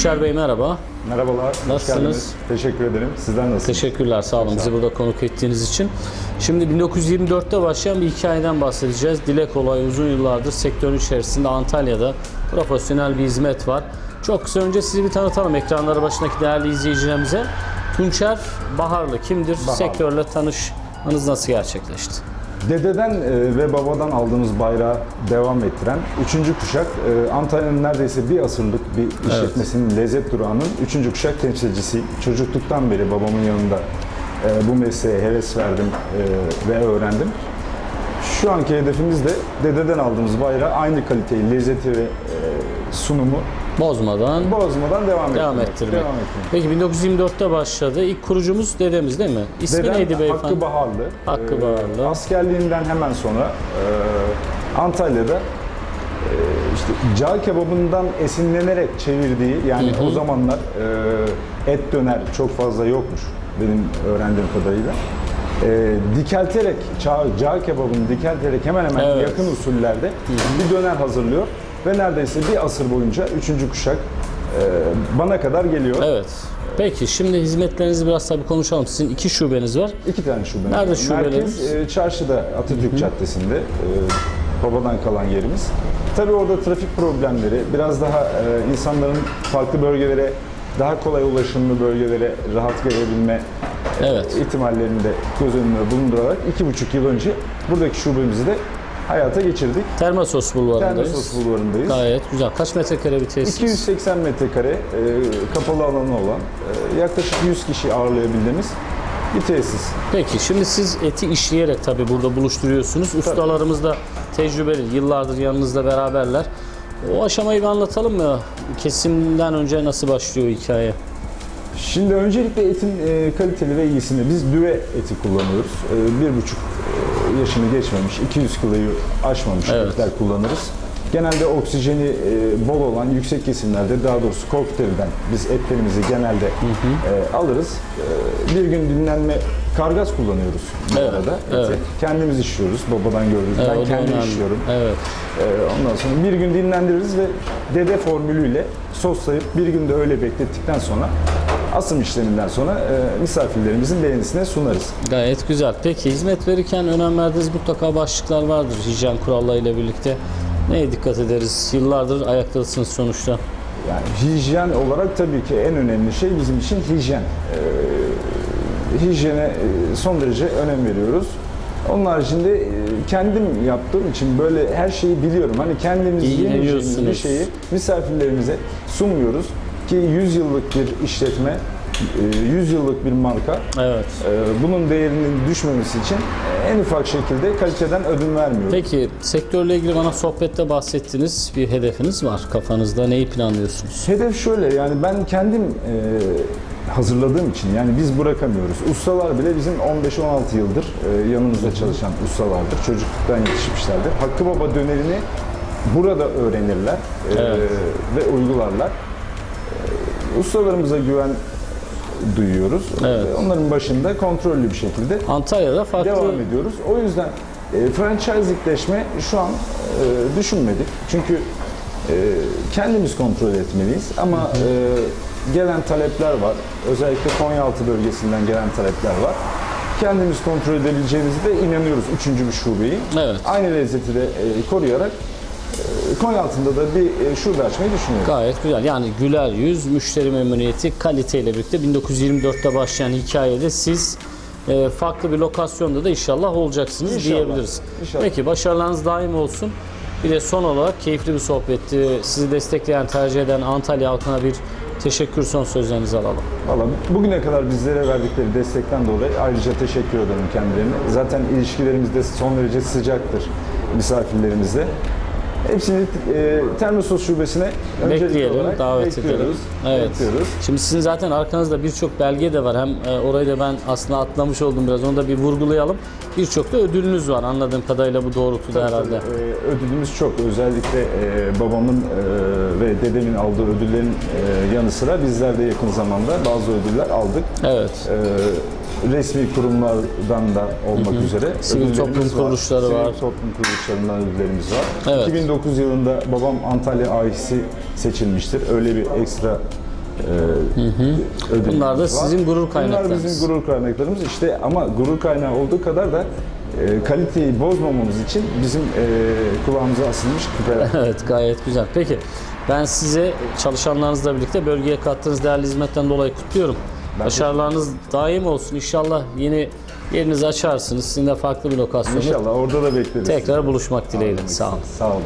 Tunçer Bey merhaba. Merhabalar. Nasılsınız? Teşekkür ederim. Sizler nasılsınız? Teşekkürler sağ olun bizi burada konuk ettiğiniz için. Şimdi 1924'te başlayan bir hikayeden bahsedeceğiz. Dile kolay uzun yıllardır sektörün içerisinde Antalya'da profesyonel bir hizmet var. Çok kısa önce sizi bir tanıtalım ekranları başındaki değerli izleyicilerimize. Tunçer Baharlı kimdir? Baharlı. Sektörle tanışmanız nasıl gerçekleşti? Dededen e, ve babadan aldığımız bayrağı devam ettiren 3. kuşak e, Antalya'nın neredeyse bir asırlık bir işletmesinin lezzet durağının 3. kuşak temsilcisi. Çocukluktan beri babamın yanında e, bu mesleğe heves verdim ve öğrendim. Şu anki hedefimiz de dededen aldığımız bayrağı aynı kaliteyi, lezzeti ve sunumu Bozmadan bozmadan devam, devam ettirmek. ettirmek. Devam ettirmek. Peki 1924'te başladı. İlk kurucumuz dedemiz değil mi? İsmi Dedem neydi beyefendi? Hakkı Baharlı. Hakkı Ee, Baharlı. Askerliğinden hemen sonra e, Antalya'da e, işte cağ kebabından esinlenerek çevirdiği yani o zamanlar e, et döner çok fazla yokmuş benim öğrendiğim kadarıyla. E, dikelterek, cağ, cağ kebabını dikelterek hemen hemen Evet. yakın usullerde bir döner hazırlıyor ve neredeyse bir asır boyunca üçüncü kuşak e, bana kadar geliyor. Evet. Peki şimdi hizmetlerinizi biraz tabii konuşalım. Sizin iki şubeniz var. İki tane şube. Nerede şubeleriniz? Merkez e, çarşıda Atatürk Caddesi'nde e, babadan kalan yerimiz. Tabii orada trafik problemleri biraz daha e, insanların farklı bölgelere daha kolay ulaşımlı bölgelere rahat gelebilme Evet. ihtimallerini de göz önüne bulundurarak iki buçuk yıl önce buradaki şubemizi de hayata geçirdik. Termosos bulvarındayız. Termosos bulvarındayız. Gayet güzel. Kaç metrekare bir tesis? 280 metrekare e, kapalı alanı olan e, yaklaşık 100 kişi ağırlayabildiğimiz bir tesis. Peki şimdi siz eti işleyerek tabii burada buluşturuyorsunuz. Ustalarımız da tecrübeli. Yıllardır yanınızda beraberler. O aşamayı bir anlatalım mı? Kesimden önce nasıl başlıyor hikaye? Şimdi öncelikle etin e, kaliteli ve iyisini biz düve eti kullanıyoruz. E, bir buçuk yaşını geçmemiş, 200 kiloyu aşmamış Evet. etler kullanırız. Genelde oksijeni e, bol olan yüksek kesimlerde daha doğrusu kokteylden biz etlerimizi genelde e, alırız. E, bir gün dinlenme kargaz kullanıyoruz bu Evet, arada eti. evet. Kendimiz işliyoruz babadan gördüğümüz. Evet, ben kendim önemli. işliyorum. Evet. Ee, Ondan sonra bir gün dinlendiririz ve dede formülüyle soslayıp bir gün de öyle beklettikten sonra asım işleminden sonra e, misafirlerimizin beğenisine sunarız. Gayet güzel. Peki hizmet verirken önem verdiğiniz mutlaka başlıklar vardır hijyen kurallarıyla birlikte. Neye dikkat ederiz? Yıllardır ayaktasınız sonuçta. Yani hijyen olarak tabii ki en önemli şey bizim için hijyen. Ee, hijyene e, son derece önem veriyoruz. Onun haricinde e, kendim yaptığım için böyle her şeyi biliyorum. Hani kendimiz yiyemeyeceğimiz bir şeyi misafirlerimize sunmuyoruz ki 100 yıllık bir işletme, e, 100 yıllık bir marka Evet. e, bunun değerinin düşmemesi için en ufak şekilde kaliteden ödün vermiyoruz. Peki sektörle ilgili bana sohbette bahsettiniz. Bir hedefiniz var kafanızda. Neyi planlıyorsunuz? Hedef şöyle yani ben kendim e, hazırladığım için yani biz bırakamıyoruz. Ustalar bile bizim 15-16 yıldır e, yanımızda çalışan ustalardır. Çocukluktan yetişmişlerdir. Hakkı Baba dönerini burada öğrenirler e, Evet. ve uygularlar. Ustalarımıza güven duyuyoruz. Evet. Onların başında kontrollü bir şekilde Antalya'da farklı devam ediyoruz. O yüzden e, franchise'likleşme şu an e, düşünmedik. Çünkü e, kendimiz kontrol etmeliyiz ama e, gelen talepler var. Özellikle Konyaaltı bölgesinden gelen talepler var. Kendimiz kontrol edebileceğimize de inanıyoruz üçüncü bir şubeyi. Evet. Aynı lezzeti de e, koruyarak e, Konyaaltı'nda da bir e, şube açmayı düşünüyoruz. Gayet güzel. Yani güler yüz, müşteri memnuniyeti, kaliteyle birlikte 1924'te başlayan hikayede siz e, farklı bir lokasyonda da inşallah olacaksınız İnşallah. diyebiliriz. İnşallah. Peki başarılarınız daim olsun. Bir de son olarak keyifli bir sohbetti. Sizi destekleyen, tercih eden Antalya halkına bir teşekkür son sözlerinizi alalım. Valla bugüne kadar bizlere verdikleri destekten dolayı ayrıca teşekkür ederim kendilerine. Zaten ilişkilerimiz de son derece sıcaktır misafirlerimizle. Hepsini e, Termosos şubesine öncelikli Bekleyelim, olarak davet bekliyoruz. edelim. Evet. Bekliyoruz. Şimdi sizin zaten arkanızda birçok belge de var. Hem e, orayı da ben aslında atlamış oldum biraz. Onu da bir vurgulayalım. Birçok da ödülünüz var anladığım kadarıyla bu doğrultuda herhalde. Tabii, e, ödülümüz çok. Özellikle e, babamın e, ve dedemin aldığı ödüllerin e, yanı sıra bizler de yakın zamanda bazı ödüller aldık. Evet. E, resmi kurumlardan da olmak üzere Sivil toplum kuruluşları Sivil var. toplum kuruluşlarından ödüllerimiz var. Evet. 2009 yılında babam Antalya AİH'si seçilmiştir. Öyle bir ekstra ödülümüz Bunlar da var. sizin gurur Bunlar kaynaklarınız. bizim gurur kaynaklarımız. İşte ama gurur kaynağı olduğu kadar da e, kaliteyi bozmamamız için bizim e, kulağımıza asılmış küpeler. Evet gayet güzel. Peki ben size çalışanlarınızla birlikte bölgeye kattığınız değerli hizmetten dolayı kutluyorum. Başarılarınız daim olsun. İnşallah yeni yerinizi açarsınız. Sizin de farklı bir lokasyonda İnşallah orada da bekleriz. tekrar buluşmak dileğiyle. Sağ olun. Sağ olun.